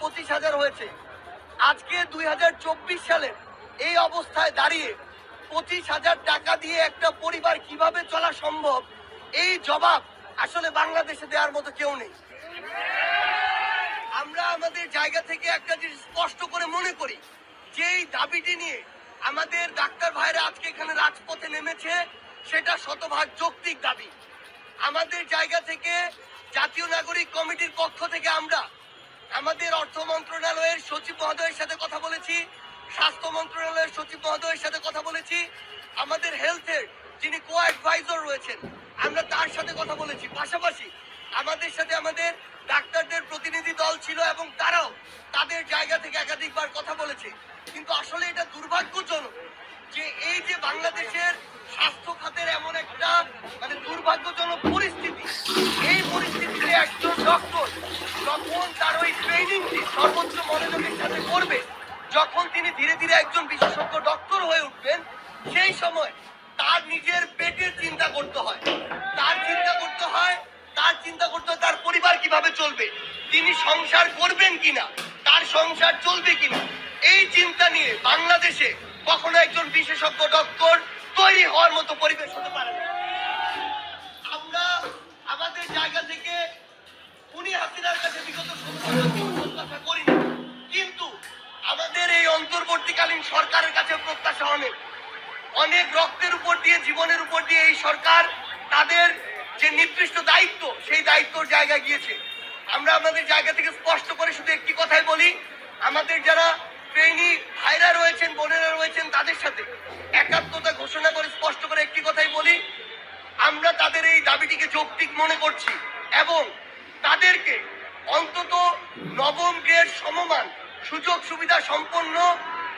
পঁচিশ হাজার হয়েছে। আজকে দুই হাজার চব্বিশ সালে এই অবস্থায় দাঁড়িয়ে পঁচিশ হাজার টাকা দিয়ে একটা পরিবার কীভাবে চলা সম্ভব, এই জবাব আসলে বাংলাদেশে দেওয়ার মতো কেউ নেই। আমরা আমাদের জায়গা থেকে একটা জিনিস স্পষ্ট করে মনে করি যে এই দাবিটি নিয়ে আমাদের ডাক্তার ভাইরা আজকে এখানে রাজপথে নেমেছে, সেটা শতভাগ যৌক্তিক দাবি। আমাদের জায়গা থেকে জাতীয় নাগরিক কমিটির পক্ষ থেকে আমরা আমাদের অর্থ মন্ত্রণালয়ের সচিব মহোদয়ের সাথে কথা বলেছি, স্বাস্থ্য মন্ত্রণালয়ের সচিব মহোদয়ের সাথে কথা বলেছি, আমাদের হেলথের যিনি কো অ্যাডভাইজার রয়েছেন, আমরা তার সাথে কথা বলেছি। পাশাপাশি আমাদের সাথে আমাদের ডাক্তারদের প্রতিনিধি দল ছিল এবং তারাও তাদের জায়গা থেকে একাধিকবার কথা বলেছে। কিন্তু আসলে এটা দুর্ভাগ্যজনক যে এই যে বাংলাদেশের স্বাস্থ্য খাতের এমন একটা মানে দুর্ভাগ্যজনক পরিস্থিতি সর্বোচ্চ মনোযোগের সাথে করবে। যখন তিনি ধীরে ধীরে একজন বিশেষজ্ঞ ডক্টর হয়ে উঠবেন, সেই সময় তার নিজের পেটের চিন্তা করতে হয়। তার চিন্তা করতে হয়, তার চিন্তা করতে হয়, তার পরিবার কীভাবে চলবে? তিনি সংসার করবেন কিনা? তার সংসার চলবে কিনা? এই চিন্তা নিয়ে বাংলাদেশে কখনো একজন বিশেষজ্ঞ ডক্টর তৈরি হওয়ার মতো পরিবেশ হতে পারে না। আমরা আমাদের জায়গা থেকে উনি হাসিনার কাছে বিগত ষোলো অন্তর্বর্তীকালীন সরকারের কাছে প্রত্যাশা অনেক অনেক রক্তের উপর দিয়ে, জীবনের উপর দিয়ে এই সরকার তাদের যে নির্দিষ্ট দায়িত্ব, সেই দায়িত্বর জায়গায় গিয়েছে। আমরা আমাদের জায়গা থেকে স্পষ্ট করে শুধু একটি কথাই বলি, আমাদের যারা ট্রেনি ভাইরা রয়েছেন, বোনেরা রয়েছেন, তাদের সাথে একাত্মতা ঘোষণা করে স্পষ্ট করে একটি কথাই বলি, আমরা তাদের এই দাবিটিকে যৌক্তিক মনে করছি এবং তাদেরকে অন্তত নবম গ্রেড সমমান সুযোগ সুবিধা সম্পন্ন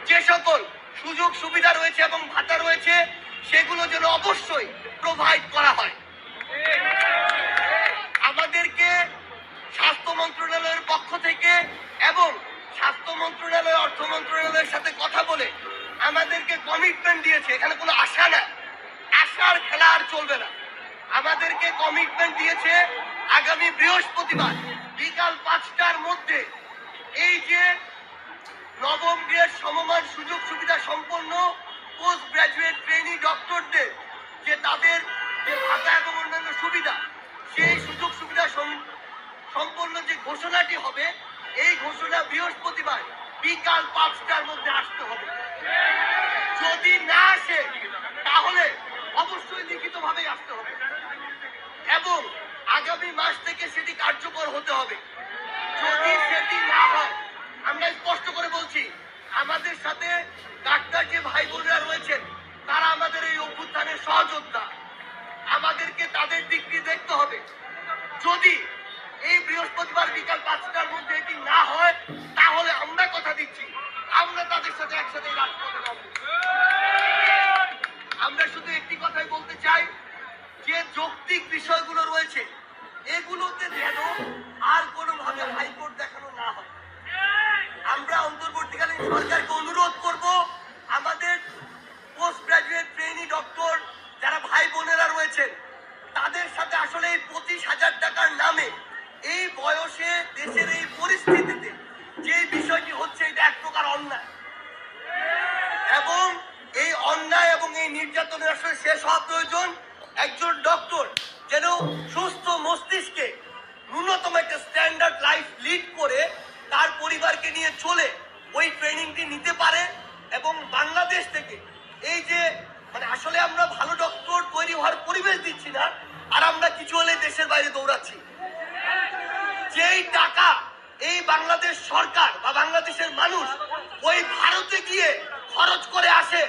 যে সকল সুযোগ সুবিধা রয়েছে এবং ভাতা রয়েছে, সেগুলো যেন অবশ্যই প্রোভাইড করা হয়। আমাদেরকে স্বাস্থ্য মন্ত্রণালয়ের পক্ষ থেকে এবং স্বাস্থ্য মন্ত্রণালয়, অর্থ মন্ত্রণালয়ের সাথে কথা বলে আমাদেরকে কমিটমেন্ট দিয়েছে। এখানে কোনো আশা না আশার খেলা আর চলবে না। আমাদেরকে কমিটমেন্ট দিয়েছে আগামী বৃহস্পতিবার বিকাল পাঁচটার মধ্যে। এই যে নবম গ্রেড সমমান সুযোগ সুবিধা সম্পন্ন পোস্ট গ্রাজুয়েট ট্রেনি ডক্টরদের, যে তাদের যে ভাতা এবং অন্যান্য সুবিধা, সেই সুযোগ সুবিধা সম্পন্ন যে ঘোষণাটি হবে, এই ঘোষণা বৃহস্পতিবার বিকাল পাঁচটার মধ্যে আসতে হবে। যদি না আসে, তাহলে অবশ্যই লিখিতভাবে আসতে হবে। এবং আগামী মাস থেকে সেটি কার্যকর হতে হবে। যদি সেটি না হয় আমরা স্পষ্ট করে বলছি আমাদের সাথে ডাক্তার যে ভাই বোনেরা রয়েছেন তারা আমাদের এই অভ্যুত্থানের সহযোদ্ধা আমাদেরকে তাদের দিক দিয়ে দেখতে হবে। যদি এই বৃহস্পতিবার বিকাল পাঁচটার মধ্যে এটি না হয়, তাহলে আমরা কথা দিচ্ছি। আমরা তাদের সাথে একসাথে রাজপথে আমরা শুধু একটি কথাই বলতে চাই, যে যৌক্তিক বিষয়গুলো রয়েছে, এগুলোতে যেন আর কোনোভাবে হাইকোর্ট দেখানো না হয়। আমরা অন্তর্বর্তীকালীন সরকারকে অনুরোধ হাজার নামে এই বয়সে দেশের এই পরিস্থিতিতে যে বিষয়টি হচ্ছে এটা এক প্রকার অন্যায়। এবং এই অন্যায় এবং এই নির্যাতনের আসলে শেষ হওয়া প্রয়োজন একজন ডক্টর যেন সুস্থ মস্তিষ্কে ন্যূনতম একটা স্ট্যান্ডার্ড লাইফ লিড করে তার পরিবারকে নিয়ে চলে ওই ট্রেনিংটি নিতে পারে এবং বাংলাদেশ থেকে এই যে মানে আসলে আমরা ভালো ডক্টর তৈরি হওয়ার পরিবেশ দিচ্ছি না আর আমরা কিছু হলে দেশের বাইরে দৌড়াচ্ছি যেই টাকা এই বাংলাদেশ সরকার বা বাংলাদেশের মানুষ ওই ভারতে গিয়ে খরচ করে আসে